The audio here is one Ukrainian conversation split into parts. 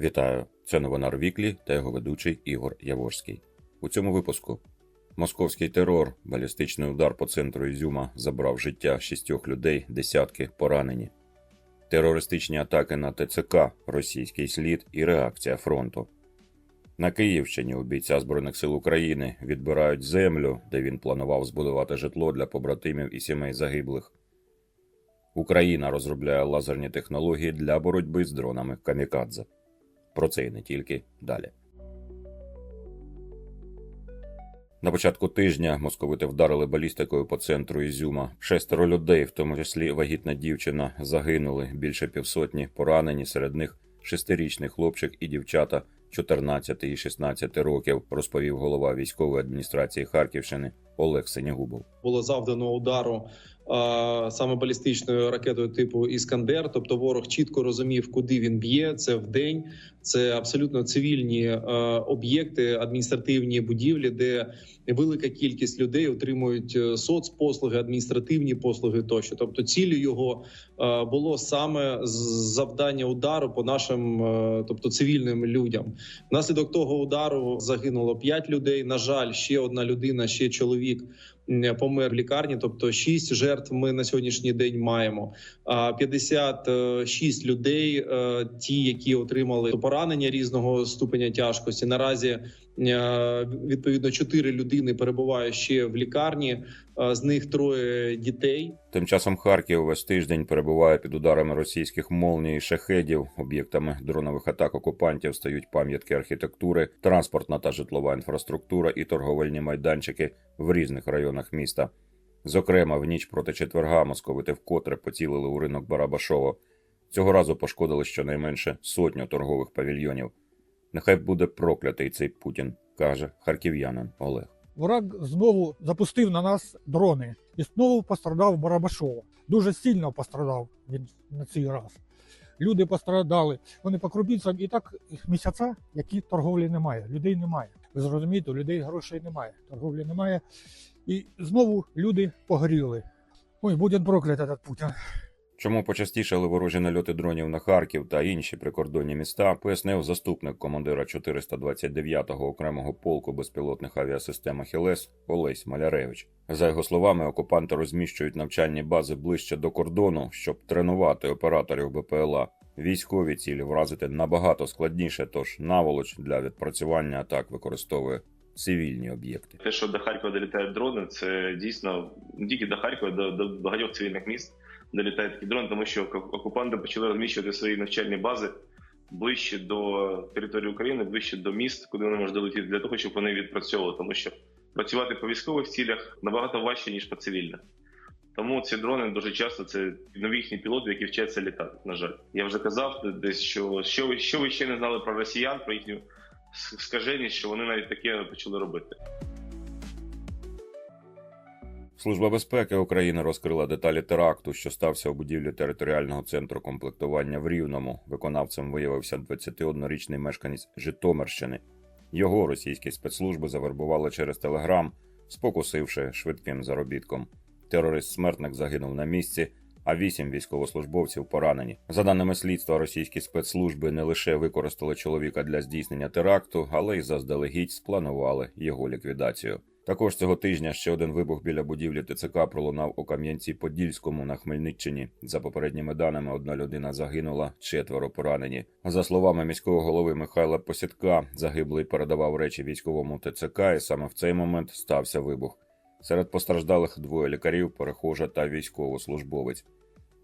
Вітаю! Це новинар Віклі та його ведучий Ігор Яворський. У цьому випуску московський терор, балістичний удар по центру Ізюма забрав життя шістьох людей, десятки поранені. Терористичні атаки на ТЦК, російський слід і реакція фронту. На Київщині у бійця Збройних сил України відбирають землю, де він планував збудувати житло для побратимів і сімей загиблих. Україна розробляє лазерні технології для боротьби з дронами Камікадзе. Про це і не тільки далі. На початку тижня московити вдарили балістикою по центру Ізюма. Шестеро людей, в тому числі вагітна дівчина, загинули. Більше півсотні поранені. Серед них шестирічний хлопчик і дівчата 14 і 16 років, розповів голова військової адміністрації Харківщини Олег Синягубов. було завдано удару саме балістичною ракетою типу Іскандер. Тобто ворог чітко розумів, куди він б'є. Це в день, це абсолютно цивільні об'єкти, адміністративні будівлі, де велика кількість людей отримують е, соцпослуги, адміністративні послуги тощо. Тобто, ціллю його було саме завдання удару по нашим, е, тобто цивільним людям. Внаслідок того удару загинуло 5 людей. На жаль, ще одна людина, ще чоловік человек помер в лікарні. Тобто 6 жертв ми на сьогоднішній день маємо. А 56 людей, е, ті, які отримали поранення різного ступеня тяжкості. Наразі е, відповідно 4 людини перебувають ще в лікарні. е, З них троє дітей. Тим часом Харків весь тиждень перебуває під ударами російських молній і шахедів. Об'єктами дронових атак окупантів стають пам'ятки архітектури, транспортна та житлова інфраструктура і торговельні майданчики в різних районах міста. Зокрема, в ніч проти четверга московити вкотре поцілили у ринок Барабашово. Цього разу пошкодили щонайменше сотню торгових павільйонів. Нехай буде проклятий цей Путін, каже харків'янин Олег. Ворог знову запустив на нас дрони і знову пострадав Барабашово. Дуже сильно пострадав він на цей раз. Люди пострадали. Вони по крупицям і так місяця, які торговлі немає. Людей немає. Ви зрозумієте, у людей грошей немає, торговлі немає. І знову люди погоріли. Ой, буде проклятий этот Путін. Чому почастішали ворожі нальоти дронів на Харків та інші прикордонні міста, пояснив заступник командира 429-го окремого полку безпілотних авіасистем «Ахілес» Олесь Маляревич. За його словами, окупанти розміщують навчальні бази ближче до кордону, щоб тренувати операторів БПЛА. Військові цілі вразити набагато складніше, тож наволоч для відпрацювання атак використовує цивільні об'єкти. Те, що до Харкова долітають дрони, це дійсно не тільки до Харкова, до, до багатьох цивільних міст долітають такі дрони, тому що оку- окупанти почали розміщувати свої навчальні бази ближче до території України, ближче до міст, куди вони можуть долетіти, для того, щоб вони відпрацьовували, тому що працювати по військових цілях набагато важче ніж по цивільних. Тому ці дрони дуже часто це новітні пілоти, які вчаться літати. На жаль, я вже казав десь, що що ви що ви ще не знали про росіян, про їхню с- скаженість, що вони навіть таке почали робити. Служба безпеки України розкрила деталі теракту, що стався у будівлі територіального центру комплектування в Рівному. Виконавцем виявився 21-річний мешканець Житомирщини. Його російські спецслужби завербували через телеграм, спокусивши швидким заробітком. Терорист-смертник загинув на місці, а вісім військовослужбовців поранені. За даними слідства, російські спецслужби не лише використали чоловіка для здійснення теракту, але й заздалегідь спланували його ліквідацію. Також цього тижня ще один вибух біля будівлі ТЦК пролунав у Кам'янці-Подільському на Хмельниччині. За попередніми даними, одна людина загинула, четверо поранені. За словами міського голови Михайла Посідка, загиблий передавав речі військовому ТЦК, і саме в цей момент стався вибух. Серед постраждалих двоє лікарів, перехожа та військовослужбовець.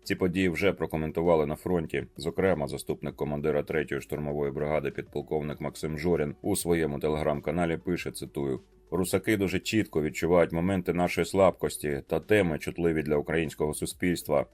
Ці події вже прокоментували на фронті. Зокрема, заступник командира 3-ї штурмової бригади підполковник Максим Жорін у своєму телеграм-каналі пише: цитую. Русаки дуже чітко відчувають моменти нашої слабкості та теми, чутливі для українського суспільства.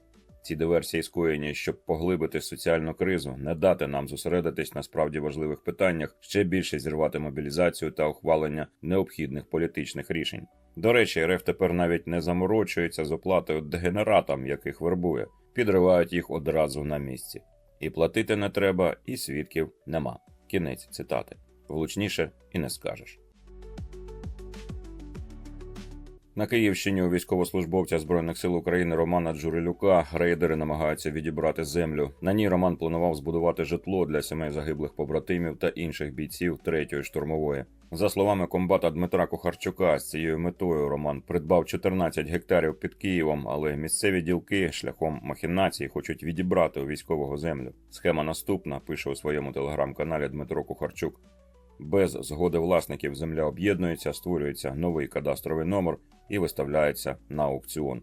Ці диверсії скоєні, щоб поглибити соціальну кризу, не дати нам зосередитись на справді важливих питаннях, ще більше зірвати мобілізацію та ухвалення необхідних політичних рішень. До речі, РФ тепер навіть не заморочується з оплатою дегенератам, яких вербує, підривають їх одразу на місці. І платити не треба, і свідків нема. Кінець цитати. Влучніше і не скажеш. На Київщині у військовослужбовця Збройних сил України Романа Джурилюка рейдери намагаються відібрати землю. На ній Роман планував збудувати житло для сімей загиблих побратимів та інших бійців третьої штурмової. За словами комбата Дмитра Кухарчука, з цією метою Роман придбав 14 гектарів під Києвом, але місцеві ділки шляхом махінації хочуть відібрати у військового землю. Схема наступна пише у своєму телеграм-каналі Дмитро Кухарчук. Без згоди власників земля об'єднується, створюється новий кадастровий номер і виставляється на аукціон.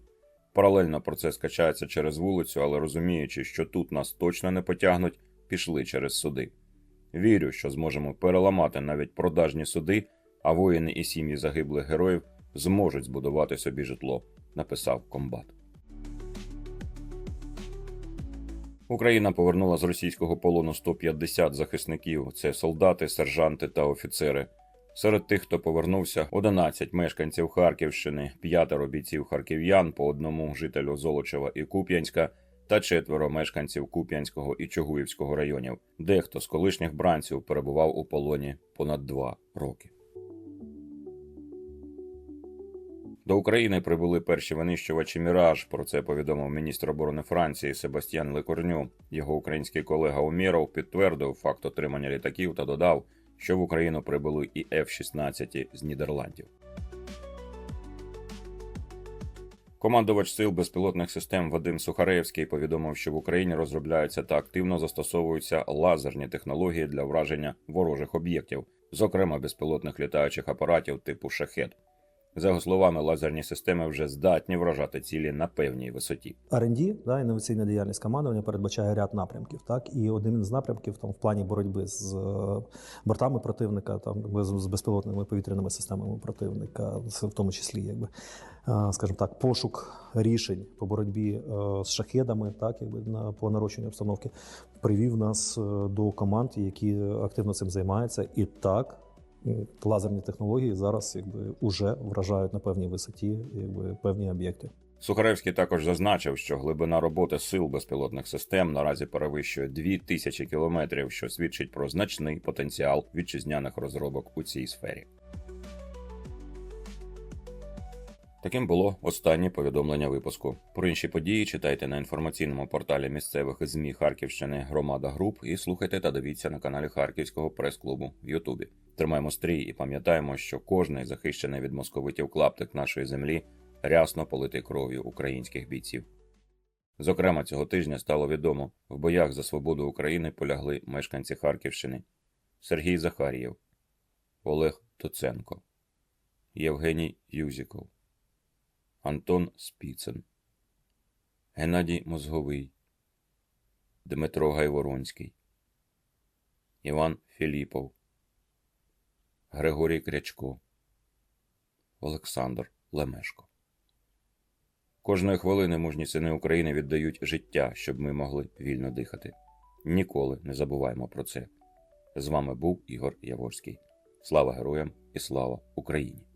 Паралельно процес качається через вулицю, але розуміючи, що тут нас точно не потягнуть, пішли через суди. Вірю, що зможемо переламати навіть продажні суди, а воїни і сім'ї загиблих героїв зможуть збудувати собі житло, написав комбат. Україна повернула з російського полону 150 захисників. Це солдати, сержанти та офіцери. Серед тих, хто повернувся, 11 мешканців Харківщини, п'ятеро бійців харків'ян, по одному жителю Золочева і Куп'янська та четверо мешканців Куп'янського і Чугуївського районів. Дехто з колишніх бранців перебував у полоні понад два роки. До України прибули перші винищувачі Міраж. Про це повідомив міністр оборони Франції Себастьян Лекорню. Його український колега Умєров підтвердив факт отримання літаків та додав, що в Україну прибули і F-16 з Нідерландів. Командувач сил безпілотних систем Вадим Сухаревський повідомив, що в Україні розробляються та активно застосовуються лазерні технології для враження ворожих об'єктів, зокрема безпілотних літаючих апаратів типу шахет. За його словами, лазерні системи вже здатні вражати цілі на певній висоті. R&D, да, інноваційна діяльність командування передбачає ряд напрямків. Так і один з напрямків там в плані боротьби з е, бортами противника, там з безпілотними повітряними системами противника, в тому числі, якби е, скажімо так, пошук рішень по боротьбі е, з шахедами, так якби на по нарощенню обстановки, привів нас до команд, які активно цим займаються, і так. Лазерні технології зараз якби уже вражають на певній висоті якби певні об'єкти. Сухаревський також зазначив, що глибина роботи сил безпілотних систем наразі перевищує 2000 кілометрів, що свідчить про значний потенціал вітчизняних розробок у цій сфері. Таким було останнє повідомлення випуску. Про інші події читайте на інформаційному порталі місцевих ЗМІ Харківщини Громада Груп і слухайте та дивіться на каналі Харківського прес-клубу в Ютубі. Тримаємо стрій і пам'ятаємо, що кожний захищений від московитів клаптик нашої землі рясно политий кров'ю українських бійців. Зокрема, цього тижня стало відомо, в боях за свободу України полягли мешканці Харківщини Сергій Захарєв, Олег Туценко, Євгеній Юзіков, Антон Спіцин, Геннадій Мозговий, Дмитро Гайворонський, Іван Філіпов, Григорій Крячко, Олександр Лемешко. Кожної хвилини мужні сини України віддають життя, щоб ми могли вільно дихати. Ніколи не забуваємо про це. З вами був Ігор Яворський. Слава героям і слава Україні!